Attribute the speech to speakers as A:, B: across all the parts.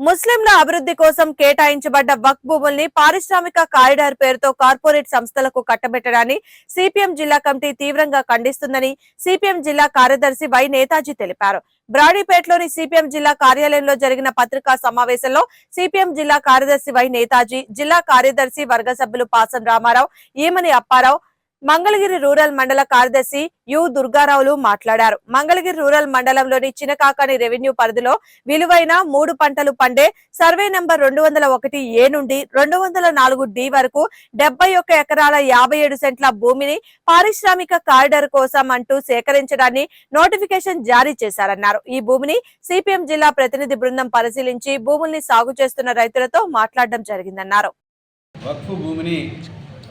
A: ముస్లింల అభివృద్ధి కోసం కేటాయించబడ్డ వక్ భూముల్ని పారిశ్రామిక కారిడార్ పేరుతో కార్పొరేట్ సంస్థలకు కట్టబెట్టడాన్ని సిపిఎం జిల్లా కమిటీ తీవ్రంగా ఖండిస్తుందని సిపిఎం జిల్లా కార్యదర్శి వై నేతాజీ తెలిపారు. బ్రాడీపేటలోని సిపిఎం జిల్లా కార్యాలయంలో జరిగిన పత్రికా సమావేశంలో సిపిఎం జిల్లా కార్యదర్శి వై నేతాజీ జిల్లా కార్యదర్శి వర్గ సభ్యులు పాసం రామారావు ఈమని అప్పారావు మంగళగిరి రూరల్ మండల కార్యదర్శి యు దుర్గారావులు మాట్లాడారు. మంగళగిరి రూరల్ మండలంలోని చినకాకాని రెవెన్యూ పరిధిలో విలువైన మూడు పంటలు పండే సర్వే నంబర్ రెండు వందల ఒకటి ఏ నుండి రెండు వందల నాలుగు డి వరకు డెబ్బై ఒక్క ఎకరాల యాభై ఏడు సెంట్ల భూమిని పారిశ్రామిక కారిడార్ కోసం అంటూ సేకరించడాన్ని నోటిఫికేషన్ జారీ చేశారన్నారు. ఈ భూమిని సిపిఎం జిల్లా ప్రతినిధి బృందం పరిశీలించి భూముల్ని సాగు చేస్తున్న రైతులతో మాట్లాడడం జరిగిందన్నారు.
B: వక్ఫ్ భూమిని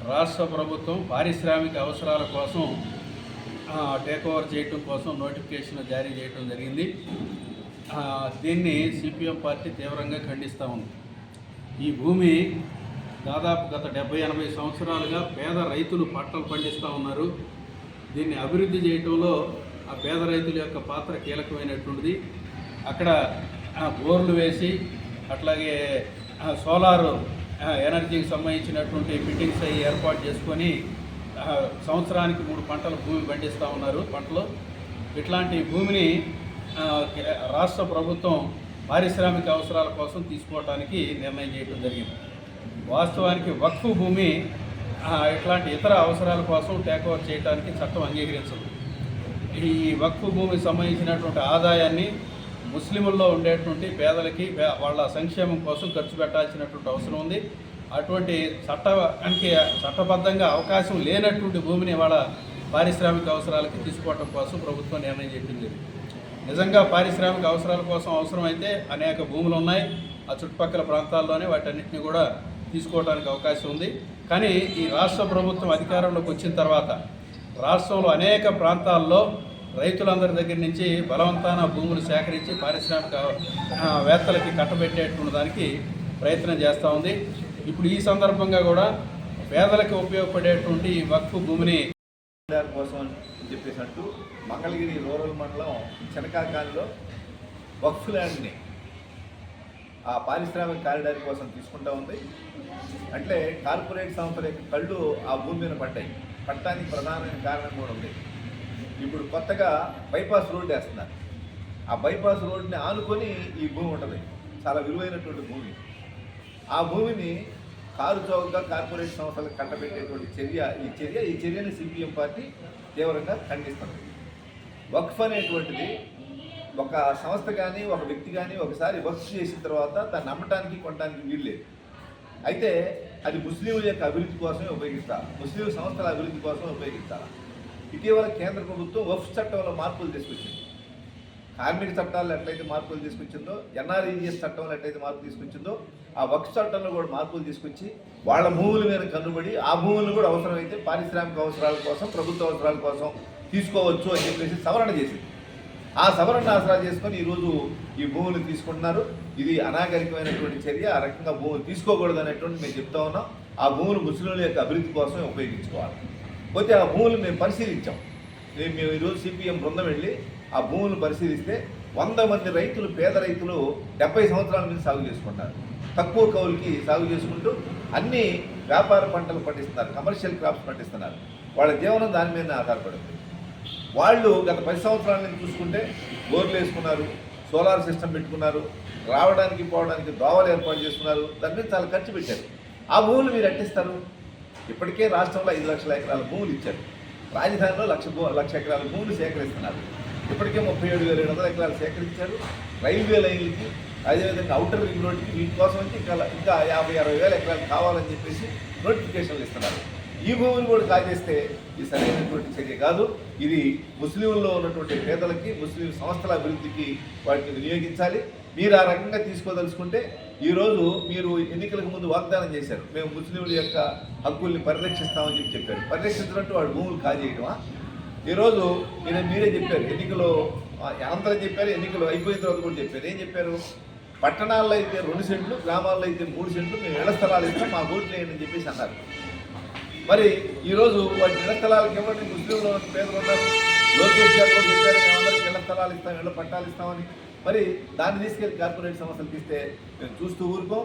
B: రాష్ట్ర ప్రభుత్వం పారిశ్రామిక అవసరాల కోసం టేక్ ఓవర్ చేయటం కోసం నోటిఫికేషన్ జారీ చేయటం జరిగింది. దీన్ని సిపిఎం పార్టీ తీవ్రంగా ఖండిస్తూ ఉంది. ఈ భూమి దాదాపు గత డెబ్బై ఎనభై సంవత్సరాలుగా పేద రైతులు పంటలు పండిస్తూ ఉన్నారు. దీన్ని అభివృద్ధి చేయటంలో ఆ పేద రైతుల యొక్క పాత్ర కీలకమైనటువంటిది. అక్కడ ఆ, బోర్లు వేసి అట్లాగే సోలారు ఎనర్జీకి సంబంధించినటువంటి ఫిట్టింగ్స్ అవి ఏర్పాటు చేసుకొని సంవత్సరానికి మూడు పంటలు భూమి పండిస్తూ ఉన్నారు పంటలు. ఇట్లాంటి భూమిని రాష్ట్ర ప్రభుత్వం పారిశ్రామిక అవసరాల కోసం తీసుకోవడానికి నిర్ణయం చేయడం జరిగింది. వాస్తవానికి వక్ఫ్ భూమి ఇట్లాంటి ఇతర అవసరాల కోసం టేక్ ఓవర్ చేయడానికి చట్టం అంగీకరించదు. ఈ వక్ఫ్ భూమికి సంబంధించినటువంటి ఆదాయాన్ని ముస్లింల్లో ఉండేటువంటి పేదలకి వాళ్ళ సంక్షేమం కోసం ఖర్చు పెట్టాల్సినటువంటి అవసరం ఉంది. అటువంటి చట్టానికి చట్టబద్ధంగా అవకాశం లేనటువంటి భూమిని వాళ్ళ పారిశ్రామిక అవసరాలకి తీసుకోవటం కోసం ప్రభుత్వం నిర్ణయం చెప్పింది నిజంగా పారిశ్రామిక అవసరాల కోసం అవసరమైతే అనేక భూములు ఉన్నాయి. ఆ చుట్టుపక్కల ప్రాంతాల్లోనే వాటన్నిటిని కూడా తీసుకోవడానికి అవకాశం ఉంది. కానీ ఈ రాష్ట్ర ప్రభుత్వం అధికారంలోకి వచ్చిన తర్వాత రాష్ట్రంలో అనేక ప్రాంతాల్లో రైతులందరి దగ్గర నుంచి బలవంతాన భూములు సేకరించి పారిశ్రామిక వేత్తలకి కట్టబెట్టేటువంటి దానికి ప్రయత్నం చేస్తూ ఉంది. ఇప్పుడు ఈ సందర్భంగా కూడా పేదలకు ఉపయోగపడేటువంటి వక్ఫ్ భూమిని
C: కోసం అని చెప్పేసినట్టు మంగళగిరి రూరల్ మండలం చెనకాకానిలో వక్ఫ్ ల్యాండ్ని ఆ పారిశ్రామిక కారిడార్ కోసం తీసుకుంటా ఉంది. అంటే కార్పొరేట్ సంస్థల యొక్క కళ్ళు ఆ భూమి మీద పడ్డాయి. పట్టడానికి ప్రధానమైన కారణం కూడా ఉంది. ఇప్పుడు కొత్తగా బైపాస్ రోడ్ వేస్తున్నారు. ఆ బైపాస్ రోడ్ని ఆనుకొని ఈ భూమి ఉంటుంది. చాలా విలువైనటువంటి భూమి. ఆ భూమిని కారు చౌకగా కార్పొరేట్ సంస్థలకు కట్టబెట్టేటువంటి చర్య ఈ చర్య ఈ చర్యని సిపిఎం పార్టీ తీవ్రంగా ఖండిస్తుంది. వక్ఫ్ అనేటువంటిది ఒక సంస్థ కానీ ఒక వ్యక్తి కానీ ఒకసారి వక్ఫ్ చేసిన తర్వాత దాన్ని నమ్మటానికి కొనడానికి వీల్లేదు అయితే అది ముస్లింల యొక్క అభివృద్ధి కోసమే ఉపయోగిస్తారు. ముస్లిం సంస్థల అభివృద్ధి కోసమే ఉపయోగిస్తారు. ఇటీవల కేంద్ర ప్రభుత్వం వఫ్ చట్టంలో మార్పులు తీసుకొచ్చింది. కార్మిక చట్టాల్లో ఎట్లయితే మార్పులు తీసుకొచ్చిందో ఎన్ఆర్ఈజిఎస్ చట్టంలో ఎట్లయితే మార్పు తీసుకొచ్చిందో ఆ వక్ఫ్ చట్టంలో కూడా మార్పులు తీసుకొచ్చి వాళ్ళ భూముల మీద కన్నుబడి ఆ భూములను కూడా అవసరమైతే పారిశ్రామిక అవసరాల కోసం ప్రభుత్వ అవసరాల కోసం తీసుకోవచ్చు అని చెప్పేసి సవరణ చేసింది. ఆ సవరణ ఆసరా చేసుకొని ఈరోజు ఈ భూములు తీసుకుంటున్నారు. ఇది అనాగరికమైనటువంటి చర్య. ఆ రకంగా భూములు తీసుకోకూడదు అనేటువంటి మేము చెప్తా ఉన్నాం. ఆ భూములు ముస్లింల యొక్క అభివృద్ధి కోసం ఉపయోగించుకోవాలి. పోతే ఆ భూములు మేము పరిశీలించాం. మేము మేము ఈరోజు సిపిఎం బృందం వెళ్ళి ఆ భూములు పరిశీలిస్తే వంద మంది రైతులు పేద రైతులు డెబ్బై సంవత్సరాల మీద సాగు చేసుకుంటారు. తక్కువ కౌలుకి సాగు చేసుకుంటూ అన్ని వ్యాపార పంటలు పండిస్తున్నారు కమర్షియల్ క్రాప్స్ పండిస్తున్నారు. వాళ్ళ జీవనం దాని మీద ఆధారపడింది. వాళ్ళు గత పది సంవత్సరాల నుంచి చూసుకుంటే బోర్లు వేసుకున్నారు సోలార్ సిస్టమ్ పెట్టుకున్నారు రావడానికి పోవడానికి దోవలు ఏర్పాటు చేసుకున్నారు దాని మీద చాలా ఖర్చు పెట్టారు. ఆ భూములు మీరు అట్టిస్తారు ఇప్పటికే రాష్ట్రంలో ఐదు లక్షల ఎకరాల భూములు ఇచ్చారు. రాజధానిలో లక్ష భూ లక్ష ఎకరాల భూములు సేకరిస్తున్నారు. ఇప్పటికే ముప్పై ఏడు వేల ఏడు వందల ఎకరాలు సేకరించారు. రైల్వే లైన్లకి అదేవిధంగా అవుటర్ రింగ్ రోడ్కి వీటి కోసం వచ్చి ఇంకా ఇంకా యాభై అరవై వేల ఎకరాలు కావాలని చెప్పేసి నోటిఫికేషన్లు ఇస్తున్నారు. ఈ భూములు కూడా కాజేస్తే ఇది సరైనటువంటి చర్య కాదు. ఇది ముస్లింల్లో ఉన్నటువంటి పేదలకి ముస్లిం సంస్థల అభివృద్ధికి వాటిని వినియోగించాలి. మీరు ఆ రకంగా తీసుకోదలుచుకుంటే ఈరోజు మీరు ఎన్నికలకు ముందు వాగ్దానం చేశారు. మేము ముస్లింల యొక్క హక్కుల్ని పరిరక్షిస్తామని చెప్పి చెప్పారు. పరిరక్షించినట్టు వాడు భూములు కాజేయడమా ఈరోజు నేను మీరే చెప్పారు. ఎన్నికలు ఆ, అనంతరం చెప్పారు. ఎన్నికలు అయిపోయిన తర్వాత కూడా చెప్పారు. ఏం చెప్పారు? పట్టణాల్లో అయితే రెండు సెంట్లు గ్రామాల్లో అయితే మూడు సెంట్లు మేము ఇళ్ళ స్థలాలు ఇస్తాం మా ఓట్లు వేయండి అని చెప్పేసి అన్నారు. మరి ఈరోజు వాటి ఇళ్ళ స్థలాలకు ఇవ్వండి ముస్లింలు పేదలు ఉన్నారు. లోకేష్ గారు కూడా చెప్పారు మేము అందరికి ఇళ్ళ స్థలాలు ఇస్తాం ఇళ్ళ పట్టాలు ఇస్తామని. మరి దాన్ని తీసుకెళ్ళి కార్పొరేట్ సమస్యలు తీస్తే మేము చూస్తూ ఊరుకో.